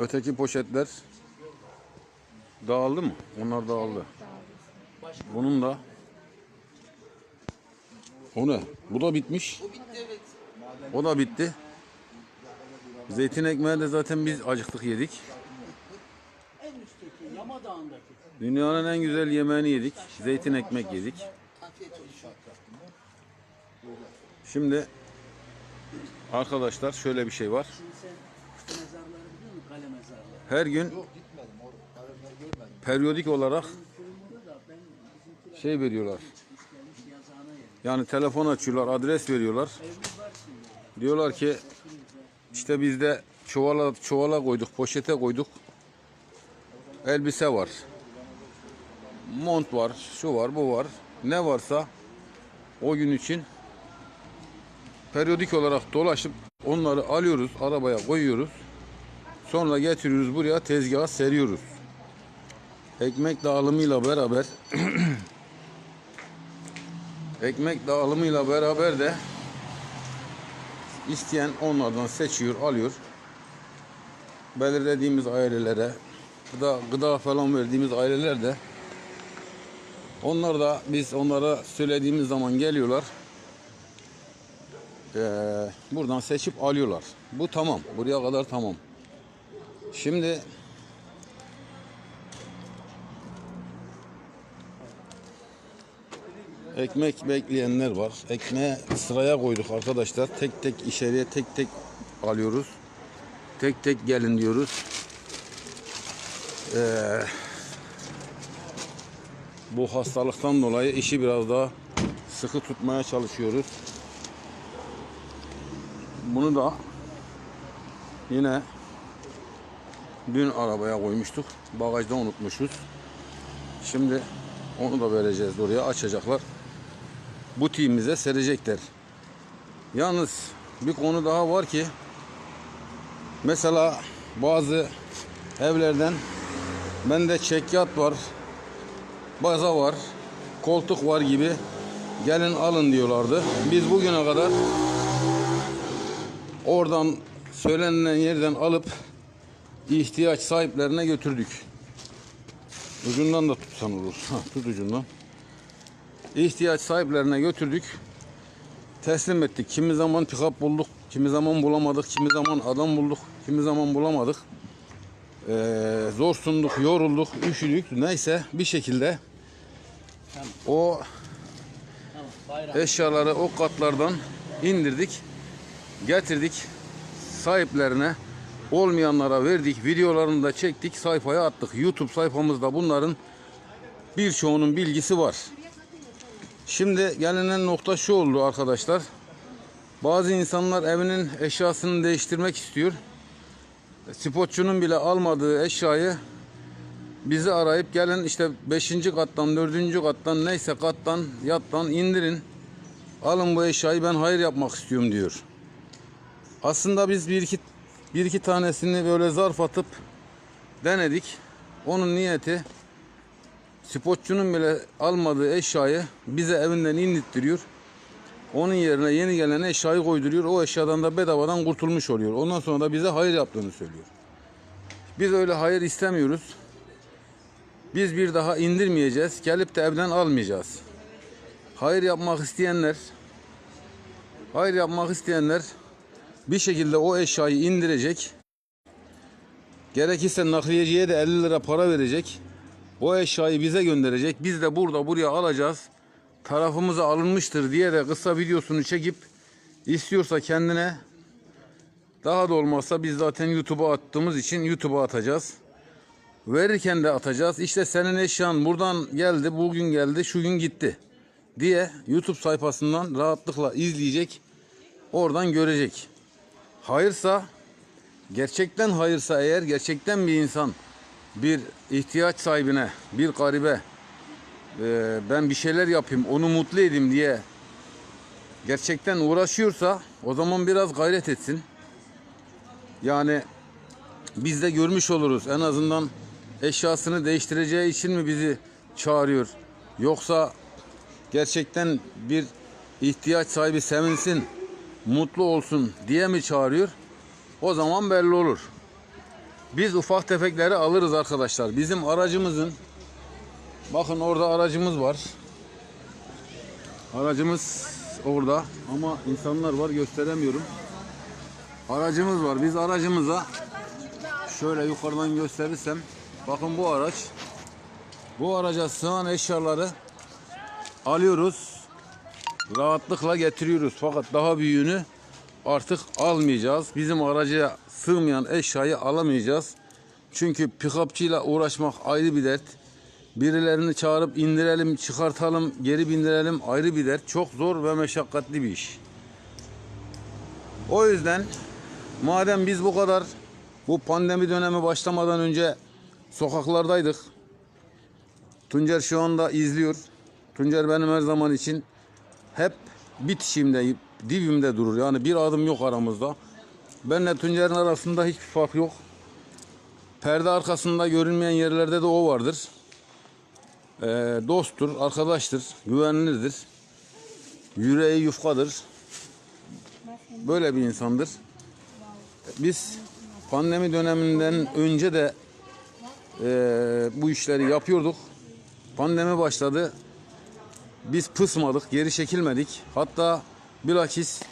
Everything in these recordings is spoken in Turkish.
Öteki poşetler dağıldı mı? Onlar dağıldı. Bunun da o ne? Bu da bitmiş. O da bitti. Zeytin ekmeği de zaten biz acıktık yedik. Dünyanın en güzel yemeğini yedik. Zeytin ekmek yedik. Şimdi arkadaşlar şöyle bir şey var. Her gün Yok gitmedim. Orada görmedim. periyodik olarak şey veriyorlar. Yani telefon açıyorlar, adres veriyorlar. Diyorlar ki işte bizde çuvala çuvala koyduk, poşete koyduk. Elbise var. Mont var, şu var, bu var. Ne varsa o gün için periyodik olarak dolaşıp onları alıyoruz, arabaya koyuyoruz. Sonra getiriyoruz buraya tezgaha seriyoruz. Ekmek dağılımıyla beraber ekmek dağılımıyla beraber de İsteyen onlardan seçiyor, alıyor. Belirlediğimiz ailelere, gıda, gıda falan verdiğimiz aileler de onlar da biz onlara söylediğimiz zaman geliyorlar. Ee, buradan seçip alıyorlar. Bu tamam. Buraya kadar tamam. Şimdi Ekmek bekleyenler var. Ekmeği sıraya koyduk arkadaşlar. Tek tek içeriye tek tek alıyoruz. Tek tek gelin diyoruz. Ee, bu hastalıktan dolayı işi biraz daha sıkı tutmaya çalışıyoruz. Bunu da yine dün arabaya koymuştuk. Bagajda unutmuşuz. Şimdi onu da vereceğiz oraya açacaklar. Butiğimize serecekler. Yalnız bir konu daha var ki mesela bazı evlerden bende çekyat var, baza var, koltuk var gibi gelin alın diyorlardı. Biz bugüne kadar oradan söylenilen yerden alıp ihtiyaç sahiplerine götürdük. Ucundan da tutsan olur. Tut ucundan. İhtiyaç sahiplerine götürdük. Teslim ettik. Kimi zaman pikap bulduk, kimi zaman bulamadık, kimi zaman adam bulduk, kimi zaman bulamadık. Ee, zor sunduk, yorulduk, üşüdük. Neyse bir şekilde o eşyaları o katlardan indirdik, getirdik sahiplerine olmayanlara verdik, videolarını da çektik, sayfaya attık. YouTube sayfamızda bunların birçoğunun bilgisi var. Şimdi gelinen nokta şu oldu arkadaşlar. Bazı insanlar evinin eşyasını değiştirmek istiyor. Spotçunun bile almadığı eşyayı bizi arayıp gelin işte 5. kattan 4. kattan neyse kattan yattan indirin. Alın bu eşyayı ben hayır yapmak istiyorum diyor. Aslında biz bir iki bir iki tanesini böyle zarf atıp denedik. Onun niyeti spotçunun bile almadığı eşyayı bize evinden indirttiriyor. Onun yerine yeni gelen eşyayı koyduruyor. O eşyadan da bedavadan kurtulmuş oluyor. Ondan sonra da bize hayır yaptığını söylüyor. Biz öyle hayır istemiyoruz. Biz bir daha indirmeyeceğiz. Gelip de evden almayacağız. Hayır yapmak isteyenler hayır yapmak isteyenler bir şekilde o eşyayı indirecek. Gerekirse nakliyeciye de 50 lira para verecek. O eşyayı bize gönderecek. Biz de burada buraya alacağız. Tarafımıza alınmıştır diye de kısa videosunu çekip istiyorsa kendine daha da olmazsa biz zaten YouTube'a attığımız için YouTube'a atacağız. Verirken de atacağız. İşte senin eşyan buradan geldi, bugün geldi, şu gün gitti diye YouTube sayfasından rahatlıkla izleyecek. Oradan görecek. Hayırsa gerçekten hayırsa eğer gerçekten bir insan bir ihtiyaç sahibine, bir garibe e, ben bir şeyler yapayım, onu mutlu edeyim diye gerçekten uğraşıyorsa o zaman biraz gayret etsin. Yani biz de görmüş oluruz. En azından eşyasını değiştireceği için mi bizi çağırıyor? Yoksa gerçekten bir ihtiyaç sahibi sevinsin, mutlu olsun diye mi çağırıyor? O zaman belli olur. Biz ufak tefekleri alırız arkadaşlar. Bizim aracımızın bakın orada aracımız var. Aracımız orada ama insanlar var gösteremiyorum. Aracımız var. Biz aracımıza şöyle yukarıdan gösterirsem bakın bu araç bu araca sığan eşyaları alıyoruz. Rahatlıkla getiriyoruz. Fakat daha büyüğünü artık almayacağız. Bizim araca sığmayan eşyayı alamayacağız. Çünkü pikapçıyla uğraşmak ayrı bir dert. Birilerini çağırıp indirelim, çıkartalım, geri bindirelim ayrı bir dert. Çok zor ve meşakkatli bir iş. O yüzden madem biz bu kadar bu pandemi dönemi başlamadan önce sokaklardaydık. Tuncer şu anda izliyor. Tuncer benim her zaman için hep bitişimde, dibimde durur. Yani bir adım yok aramızda. Benle Tuncer'in arasında hiçbir fark yok. Perde arkasında görünmeyen yerlerde de o vardır. Ee, dosttur, arkadaştır, güvenilirdir. Yüreği yufkadır. Böyle bir insandır. Biz pandemi döneminden önce de e, bu işleri yapıyorduk. Pandemi başladı. Biz pısmadık, geri çekilmedik. Hatta bilakis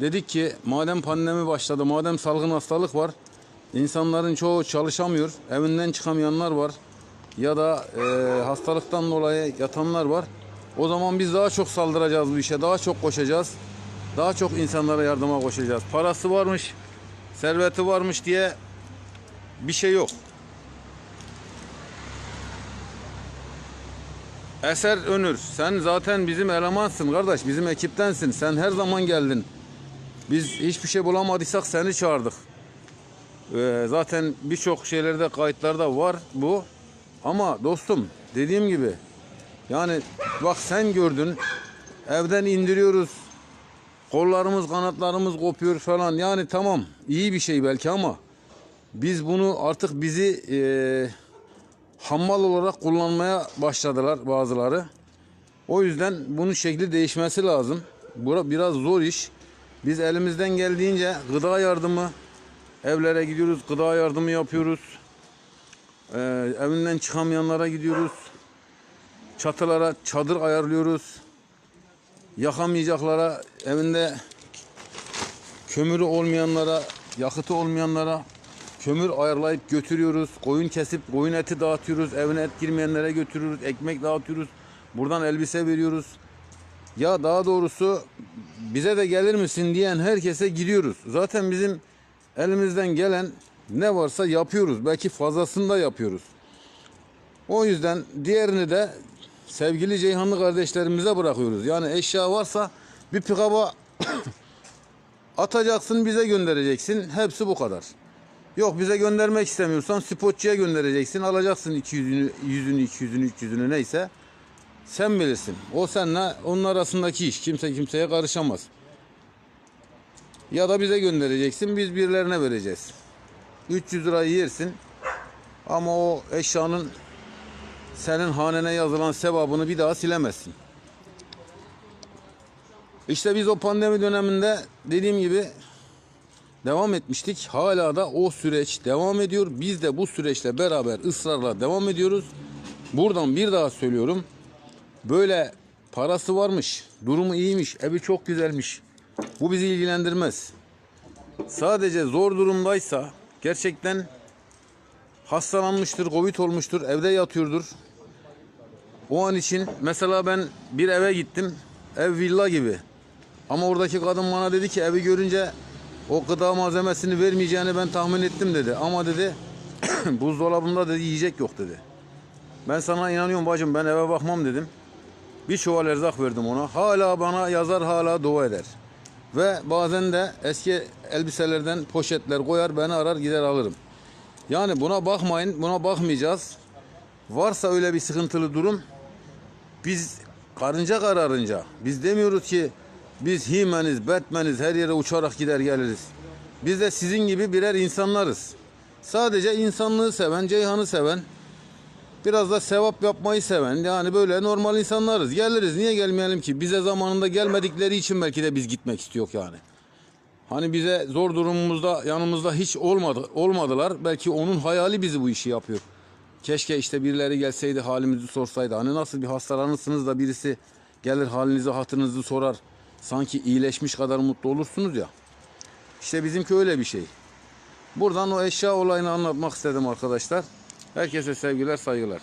dedik ki madem pandemi başladı, madem salgın hastalık var, insanların çoğu çalışamıyor, evinden çıkamayanlar var ya da e, hastalıktan dolayı yatanlar var. O zaman biz daha çok saldıracağız bu işe, daha çok koşacağız. Daha çok insanlara yardıma koşacağız. Parası varmış, serveti varmış diye bir şey yok. Eser Önür, sen zaten bizim elemansın kardeş, bizim ekiptensin. Sen her zaman geldin. Biz hiçbir şey bulamadıysak seni çağırdık. Ee, zaten birçok şeylerde kayıtlarda var bu. Ama dostum dediğim gibi yani bak sen gördün evden indiriyoruz. Kollarımız kanatlarımız kopuyor falan. Yani tamam iyi bir şey belki ama biz bunu artık bizi eee hammal olarak kullanmaya başladılar bazıları. O yüzden bunun şekli değişmesi lazım. Bura biraz zor iş. Biz elimizden geldiğince gıda yardımı evlere gidiyoruz, gıda yardımı yapıyoruz. Ee, evinden çıkamayanlara gidiyoruz. Çatılara çadır ayarlıyoruz. Yakamayacaklara evinde kömürü olmayanlara, yakıtı olmayanlara kömür ayarlayıp götürüyoruz. Koyun kesip koyun eti dağıtıyoruz. Evine et girmeyenlere götürüyoruz. Ekmek dağıtıyoruz. Buradan elbise veriyoruz. Ya daha doğrusu bize de gelir misin diyen herkese gidiyoruz. Zaten bizim elimizden gelen ne varsa yapıyoruz. Belki fazlasını da yapıyoruz. O yüzden diğerini de sevgili Ceyhanlı kardeşlerimize bırakıyoruz. Yani eşya varsa bir pikaba atacaksın bize göndereceksin. Hepsi bu kadar. Yok bize göndermek istemiyorsan spotçuya göndereceksin. Alacaksın 200'ünü, 100'ünü, 200'ünü, 300'ünü neyse. Sen bilirsin. O seninle onun arasındaki iş. Kimse kimseye karışamaz. Ya da bize göndereceksin. Biz birilerine vereceğiz. 300 lirayı yersin. Ama o eşyanın senin hanene yazılan sevabını bir daha silemezsin. İşte biz o pandemi döneminde dediğim gibi devam etmiştik. Hala da o süreç devam ediyor. Biz de bu süreçle beraber ısrarla devam ediyoruz. Buradan bir daha söylüyorum. Böyle parası varmış, durumu iyiymiş, evi çok güzelmiş. Bu bizi ilgilendirmez. Sadece zor durumdaysa gerçekten hastalanmıştır, covid olmuştur, evde yatıyordur. O an için mesela ben bir eve gittim. Ev villa gibi. Ama oradaki kadın bana dedi ki evi görünce o gıda malzemesini vermeyeceğini ben tahmin ettim dedi. Ama dedi buzdolabında dedi yiyecek yok dedi. Ben sana inanıyorum bacım ben eve bakmam dedim. Bir çuval erzak verdim ona. Hala bana yazar hala dua eder. Ve bazen de eski elbiselerden poşetler koyar beni arar gider alırım. Yani buna bakmayın buna bakmayacağız. Varsa öyle bir sıkıntılı durum biz karınca kararınca biz demiyoruz ki biz himeniz, batmaniz her yere uçarak gider geliriz. Biz de sizin gibi birer insanlarız. Sadece insanlığı seven, Ceyhan'ı seven, biraz da sevap yapmayı seven yani böyle normal insanlarız. Geliriz niye gelmeyelim ki? Bize zamanında gelmedikleri için belki de biz gitmek istiyor yani. Hani bize zor durumumuzda yanımızda hiç olmadı olmadılar. Belki onun hayali bizi bu işi yapıyor. Keşke işte birileri gelseydi halimizi sorsaydı. Hani nasıl bir hastalanırsınız da birisi gelir halinizi hatırınızı sorar. Sanki iyileşmiş kadar mutlu olursunuz ya. İşte bizimki öyle bir şey. Buradan o eşya olayını anlatmak istedim arkadaşlar. Herkese sevgiler saygılar.